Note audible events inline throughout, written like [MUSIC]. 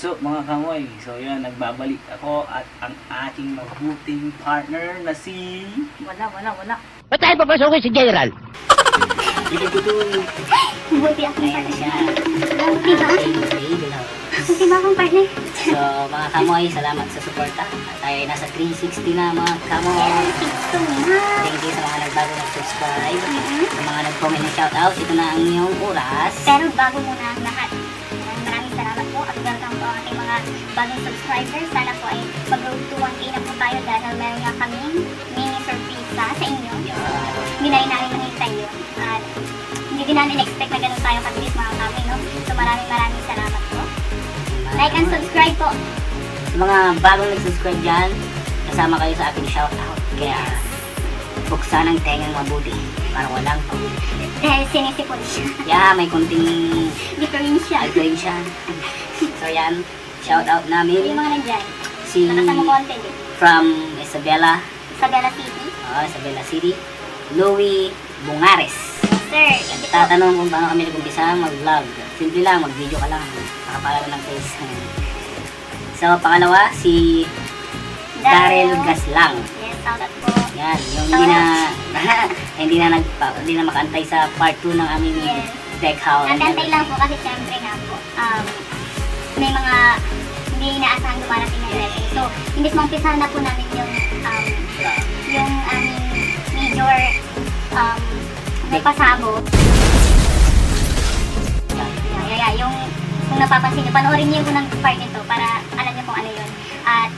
Bunso, mga kamoy. So yan, nagbabalik ako at ang aking mabuting partner na si... Wala, wala, wala. Ba't tayo papasukin si General? Bilugutu. Buti akong partner. siya. Buti ba? Buti ba akong partner? So, mga kamoy, salamat sa suporta. At tayo ay nasa 360 na, mga kamoy. Ito nga. Thank you sa mga nagbago nag-subscribe. Sa mga nag-comment na shoutout, ito na ang inyong oras. Pero bago muna ang lahat, mga bagong subscribers. Sana po ay mag-road to 1K na po tayo dahil meron nga kaming mini surprise sa inyo. Hindi na rin namin mahintay yun. At hindi din namin expect na ganun tayo kabilis mga kami, no? So maraming maraming salamat po. Like and subscribe po. Sa mga bagong nag-subscribe dyan, kasama kayo sa ating shoutout. Kaya, buksan ang tengang mabuti para walang pahuli. Dahil sinisipon siya. Yeah, may kunting Differential. siya. so yan, shoutout Yung namin mga nandyan. si Nakasama content eh. from Isabela, Sa Bella City. uh, Isabela City, Louie Bungares. Sir, hindi po. Tatanong kung paano kami nag-umpisa mag-vlog. Simple lang, mag-video ka lang. Nakapala ng face. So, pangalawa, si Daryl Gaslang. Yes, shout out po. Yan, yung hindi na, [LAUGHS] hindi na nag, hindi na makaantay sa part 2 ng aming Yes. deck haul. Antantay lang po kasi syempre nga po, um, mga hindi inaasahan dumarating na blessing. So, imbis maumpisahan na po namin yung um, yung aming major um, may yeah, yeah. Yung kung napapansin nyo, panoorin niyo yung unang part nito para alam niyo kung ano yun. At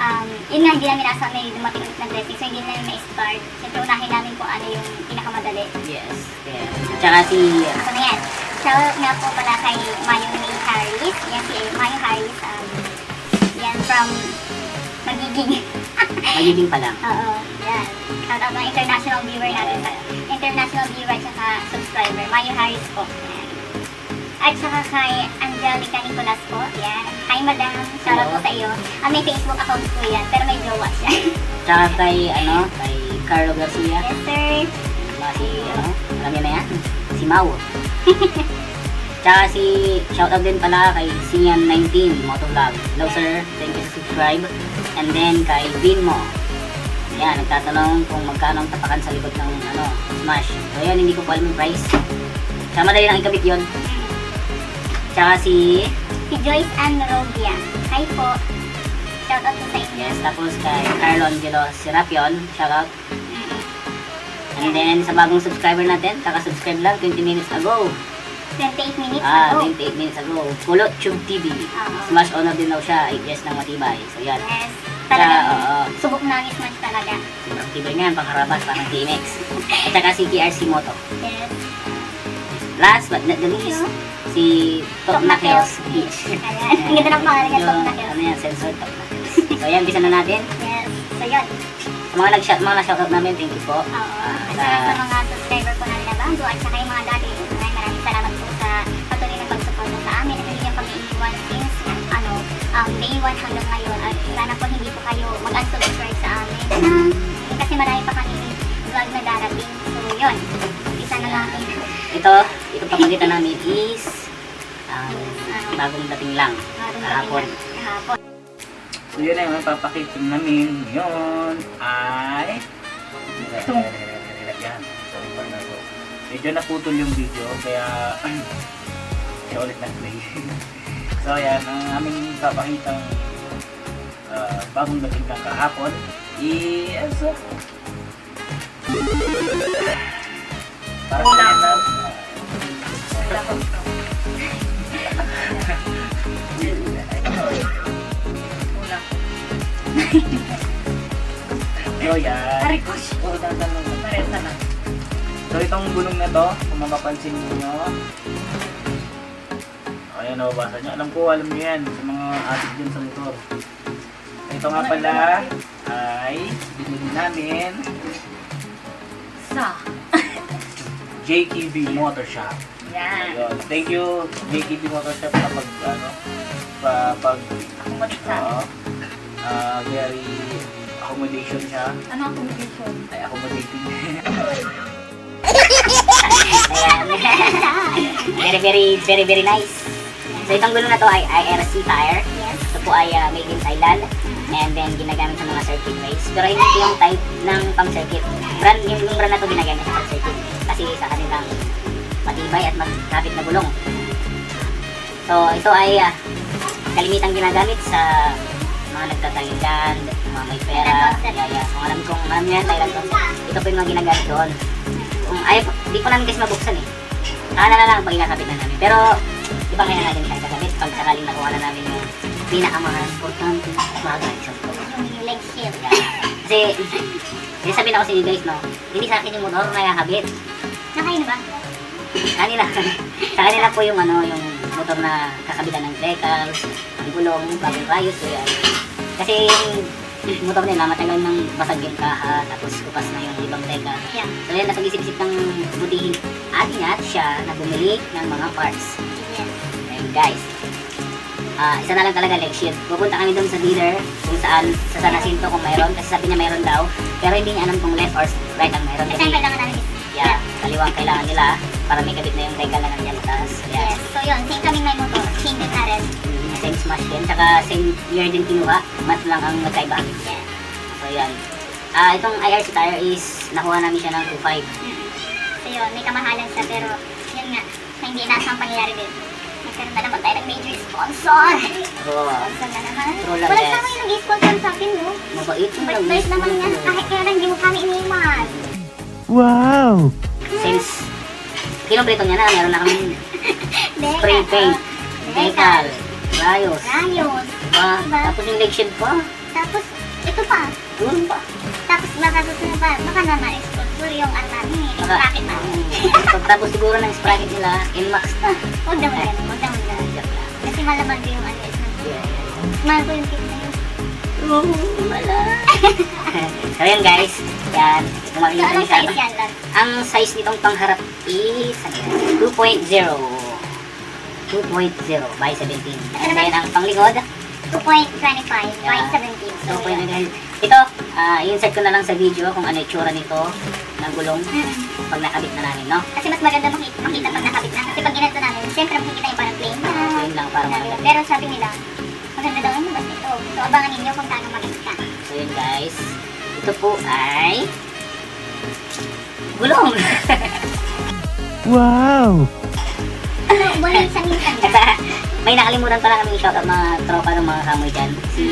um, yun nga, hindi namin nasa may dumating ulit na blessing. So, hindi namin na-start. Siyempre, unahin namin kung ano yung pinakamadali. Yes. Yeah. Tsaka si So, na yan. Shoutout nga po pala kay Mayong May Harris. Yan si Mayong Harris. Um, yan from Magiging. [LAUGHS] Magiging pa lang. Oo. Yan. Shoutout ng international viewer natin. International viewer at saka subscriber. Mayong Harris po. Yan. At saka kay Angelica Nicolas po. Yan. Hi, madam. Shoutout po sa iyo. Ah, may Facebook account po yan. Pero may jowa siya. [LAUGHS] Tsaka kay, ano, kay Carlo Garcia. yes, sir. Si, ano, alam niyo na yan? Si Mau. [LAUGHS] Tsaka si, shoutout din pala kay Sian19 Motovlog. Hello sir, thank you sa subscribe. And then kay Vinmo. Yan, nagtatanong kung magkano ang tapakan sa likod ng ano, Smash. So yan, hindi ko po alam yung price. Tsaka madali lang ikabit yun. Tsaka si, Si Joyce Ann Robia. Hi po. Shoutout po sa inyo. yes, tapos kay Carlo Angelo Serapion. Shoutout. And then sa bagong subscriber natin, kaka-subscribe lang 20 minutes ago. 28 minutes Ah, ago. 28 minutes ago. Kulot Tube TV. Oo. Smash honor din daw siya. 8 years ng matibay. So yan. Yes. Talagang oo. subok na ang smash talaga. Sobrang tibay nga. Pangharabas. Parang TMX. At saka si KRC Moto. Yes. Last but not the least, si Top Knuckles Beach. [LAUGHS] Ayan. Ang ganda ng pangalan niya, Top Knuckles. Ano yan, sensor Top Knuckles. So yan, bisa na natin. Yes. So yun. Mga nag-shout, mga na-shoutout namin, thank you po. Oo. Ah, At sa, saka sa mga subscriber po namin na bago at saka yung mga dati. Maraming maraming salamat po sa patuloy na pagsuporta sa amin at hindi kami iiwan since ano, um, day 1 hanggang ngayon. At sana po hindi po kayo mag-unsubscribe sa amin. Ah, kasi marami pa kami vlog na darating. So yun. Isa na natin. ito, ito pamagitan namin is um, Um, bagong dating lang. Kahapon. Kahapon. So yun ay mapapakita namin ngayon ay... Ito. Yan. Sorry for na to. Medyo naputol yung video kaya... [CLEARS THROAT] kaya ulit nag-play. [LAUGHS] so yan, ang aming papakitang uh, bagong dating lang kahapon is... Para sa yan So yan. Arikosh. Oo, dadalo. Paresa na. So itong gulong na to, kung mapapansin niyo Ayan, nababasa nyo. Alam ko, alam niyo yan sa mga adik dyan sa motor. Ito nga pala ay binili namin Sa. JKB Motor Shop. Yan. Ayun. Thank you JKB Motor Shop kapag ano, pa, pag uh, very accommodation siya. Ano ang communication? Ay, accommodating. [LAUGHS] Very, very, very, very nice. So itong gulong na to ay IRC tire. Yes. Ito po ay ah, made in Thailand. And then ginagamit sa mga circuit race. Pero hindi ito yung type ng pang circuit. Brand, yung, yung brand na to ginagamit sa pang circuit. Kasi sa kanilang matibay at magkapit na gulong. So ito ay ah, kalimitang ginagamit sa mga nagtataligan, mga may pera. Yeah. Kung alam kong alam niyan, Thailand concert. Ito po yung mga ginagamit doon. Kung ayaw, di po namin kasi mabuksan eh. Saka na lang pag inakapit na namin. Pero, di ba kaya natin siya kagamit pag sakaling nakuha na namin yung pinakamahal importante bagay sa motor. Yung leg shield. Kasi, kasi sabihin ako sa inyo guys, no, hindi sa akin yung motor na nakakabit. Nakain ba? Kanila. [LAUGHS] sa kanila po yung ano, yung motor na kakabitan ng decals, ang gulong, bagong rayos, so yan. Kasi yung motor nila matagal nang basag yung kaha, tapos kupas na yung ibang decal. Yeah. So yan, napag-isip-isip ng butihin. Atinat siya na bumili ng mga parts. Yes. Ayun guys. Ah, isa na lang talaga leg shield. Pupunta kami doon sa dealer kung saan sa San Jacinto kung mayroon kasi sabi niya mayroon daw. Pero hindi niya alam kung left or right ang mayroon Kasi kasi ang kailangan namin yeah, kaliwang kailangan nila para may kabit na yung decal na nandiyan sa taas. Yeah. Yes. So yun, same kami may motor. Same din na rin. Mm, Same smash din. Tsaka same year din kinuha. Month lang ang nagkaiba. Yes. So yan. Ah, itong IRC tire is nakuha namin siya ng 2.5. Mm. So yun, may kamahalan siya pero yun nga, hindi inaasang pangyayari din. Nagkaroon na naman tayo ng major sponsor. So, Sponsor na naman. True lang, Walang yes. sama yung nag-sponsor sa akin, no? mabait yung lang. Bait-bait naman yan. Kahit kaya lang hindi mo kami iniwan. Wow! Since kinumpleto niya na, meron na kami [LAUGHS] spray paint, oh. decal, rayos, Rayos. diba? Diba? Tapos yung leg shield pa. Tapos, ito pa. Doon pa. Tapos baka susunod pa, baka naman sponsor yung ano namin eh. Yung Baka- bracket namin. Pagtapos siguro ng sprocket nila, Inmax na. Huwag naman ganun, huwag naman ganun. Joke lang. Kasi malaman ko yung ano is Yeah. Mahal ko yung cake na yun. Wala. [LAUGHS] so yan guys, yan. Kung So, makikita anong niyo sa size yan? Ang size nitong pangharap is ano yan? 2.0. 2.0 by 17. And then ang panglikod, 2.25 by Yeah. 17. So, So, pwede din. Ito, ah, i-insert ko na lang sa video kung ano yung tsura nito ng gulong Mm. pag nakabit na namin, no? Kasi mas maganda makita, makita pag nakabit na. Kasi pag ginanto namin, siyempre makikita yung parang plain na. Yun lang para Sabi- maganda. Pero sabi nila, maganda daw yung labas nito. So, abangan ninyo kung paano maganda. So, yun guys. Ito po ay gulong. [LAUGHS] Wow! Ano, sa At ah, may nakalimutan pala kami i-shoutout mga tropa ng mga kamoy dyan. Si,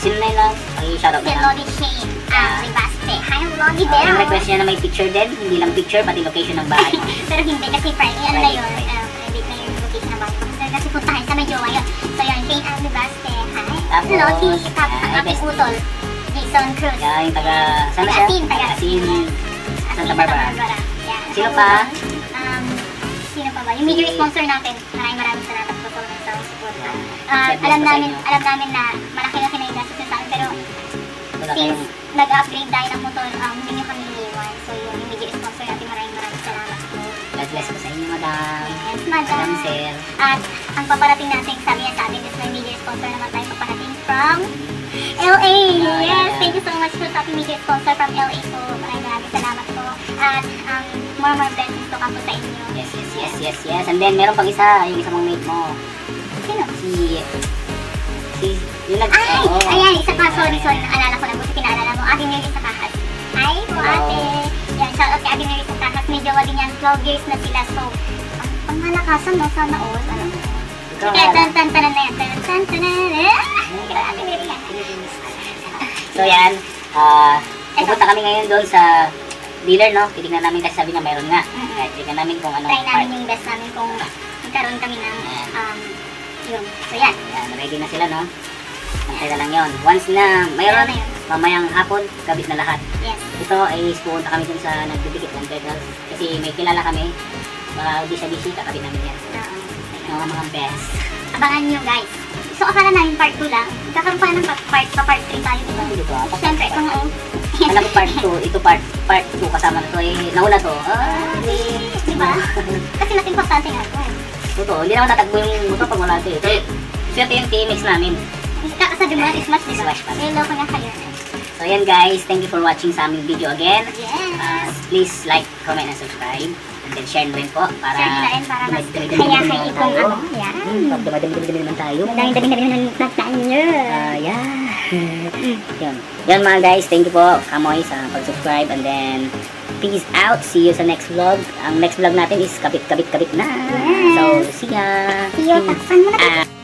sino na yun lang? Pag-i-shoutout Si na lang. Lodi Shane. Ah, Ribaste. Hi, Lodi Uh, yung there. request niya na may picture din, hindi lang picture, pati location ng bahay. [LAUGHS] Pero hindi kasi Friday, ano na yun, private na yung location ng bahay. Kasi, kasi puntahan sa may jowa yun. So yun, Shane Ang Ribaste. Hi. Tapos, Lodi. Tapos ang ay, aking best- utol, Jason Cruz. Kaya yung taga, saan na siya? Taga-Asin, taga-Asin. Asin, Santa Barbara. Sino pa? Sino pa ba? Yung major sponsor natin. Maraming maraming salamat po sa unang sa God bless alam namin, alam namin na malaki-laki na yung gastos sa amin, pero since nag-upgrade tayo ng motor, um, hindi nyo kami iniwan. So yun, yung major sponsor natin, maraming maraming salamat po. God bless po sa inyo, madam. Yes, Madam madam. Sir. At ang paparating natin, sabi niya sa atin, is may major sponsor naman tayo paparating from LA. Yes, thank you so much po sa ating major sponsor from LA po. Maraming maraming salamat po. At um, more more blessings to come po sa inyo. Yes, yes, yes, yes, yes. And then, meron pang isa, yung isa mong mate mo. Sino? Si, si, yung nag, Ay! oo. Ayan, isa pa. Sorry, sorry. Naalala ko na. Buti pinaalala mo. Ate Mary sa kahas. Hi po, ate. Yan, shout out kay Ate Mary sa kahas. May jowa din yan. 12 years na sila. So, ang pangmalakasan mo. Sana all. Ano? Ikaw, Kaya Hana. tan tan tan na yan. Tan tan tan Kaya Ate Mary yan. So yan, ah, pupunta kami ngayon doon sa dealer, no? Titignan namin kasi sabi niya mayroon nga. Mhm. Kaya titignan namin kung anong Try part. namin yung best namin kung magkaroon kami ng um, yun. So, yan. Yan, ready na sila, no? Antay na lang yun. Once na mayroon, yun. mamayang hapon, kabit na lahat. Yes. Ito ay pupunta kami dun sa nagdidikit ng pedals. Kasi may kilala kami. Baka busy-busy, kakabit namin yan. Oo. Mga mga best. Abangan nyo, guys. So, akala namin part 2 lang. Kakaroon pa ng pa- part, pa part 3 tayo, di ba? Di ba? Siyempre, ito nga, oh. Alam ko part 2, ito part part 2 kasama na to. Eh, nauna to. Ah, di. Di ba? [LAUGHS] Kasi mas importante nga ito. Totoo, hindi naman tatagbo yung motor pag wala ito. eh. Ito, swerte yung TMX namin. Kakasabi mo, is much, di ba? Smash pa. Eh, loko na kayo. So yan guys, thank you for watching sa aming video again. Yes. Uh, please like, comment, and subscribe. Rin po para rin para mas naman itong tayo. ano. Yan. Pag dumadami-dami naman tayo. Madami-dami na rin ng nagtaan nyo. Ah, yeah. [LAUGHS] Yun. Yun mga guys, thank you po Kamoy sa pag-subscribe and then peace out. See you sa next vlog. Ang next vlog natin is kabit-kabit-kabit na. So, see ya. See you. Takpan mo na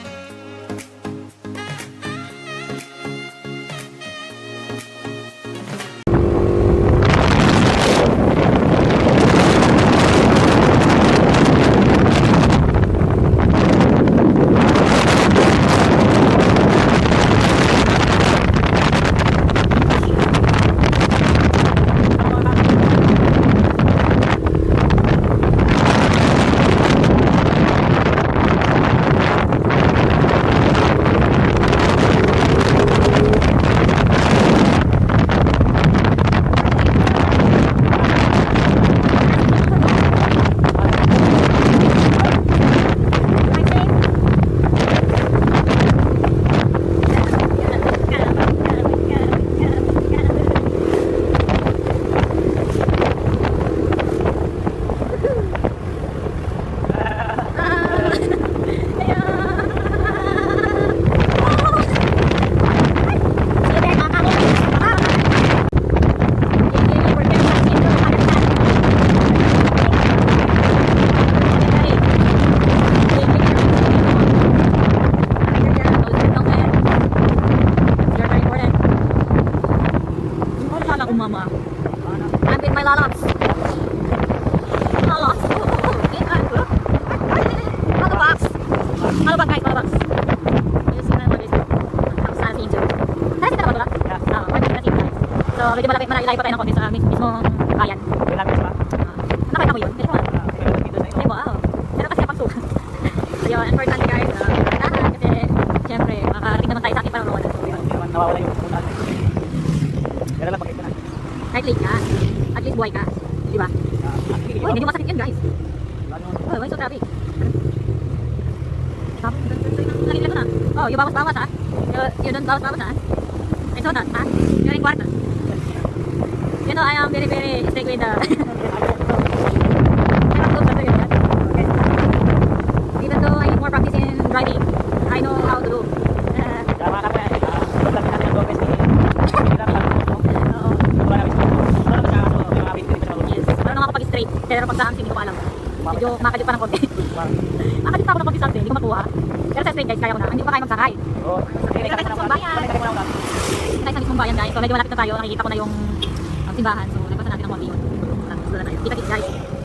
Hello box guys, hello box. You see my what is Ang sa scene too. Nasa ka na ba ba? Ah, we're gonna see guys. So, medyo malaki malayo pa tayo ng konti sa mis- mismong bayan. Ah, nakita mo yun? Medyo mo. Ay, wow. Pero kasi pang suka. so, [LAUGHS] yun, importante guys. Uh, kailangan kasi, syempre, makarating naman tayo sa ating panonood. Nawawala yung pupunta. Pero lang pakit ko na. Kahit late ka, at least buhay ka. Di ba? Uy, medyo masakit yun guys. Uy, why so traffic? Tapos, nakita ko na. Oh, yung bawas-bawas ha. Yung, yung doon bawas-bawas ha. I saw that ha. Yung ring kwarta. You know, I am very, very strict with the... [LAUGHS] Even though I need more practice in driving, I know how to do. Uh, Tama ka po yan. Ah, Pagdating natin ang Gomez ni... Hindi lang lang po. oo. Wala na mismo. Wala na siya. So, yung mga video ko sa Yes. Marunong ako pag-straight. Pero pag sa hangsin, hindi ko pa alam. Medyo makalit pa ng konti. makalit pa ako ng konti sa hangsin, hindi ko makuha. Pero sa straight guys, kaya ko na. Hindi pa kaya magsakay. Oo. Teka, sa bayan. Tayo sa mismong bayan guys. So medyo malapit na tayo. Nakikita ko na yung simbahan. So nagpasa natin ang konti yun. Tapos na tayo. Kita-kits guys.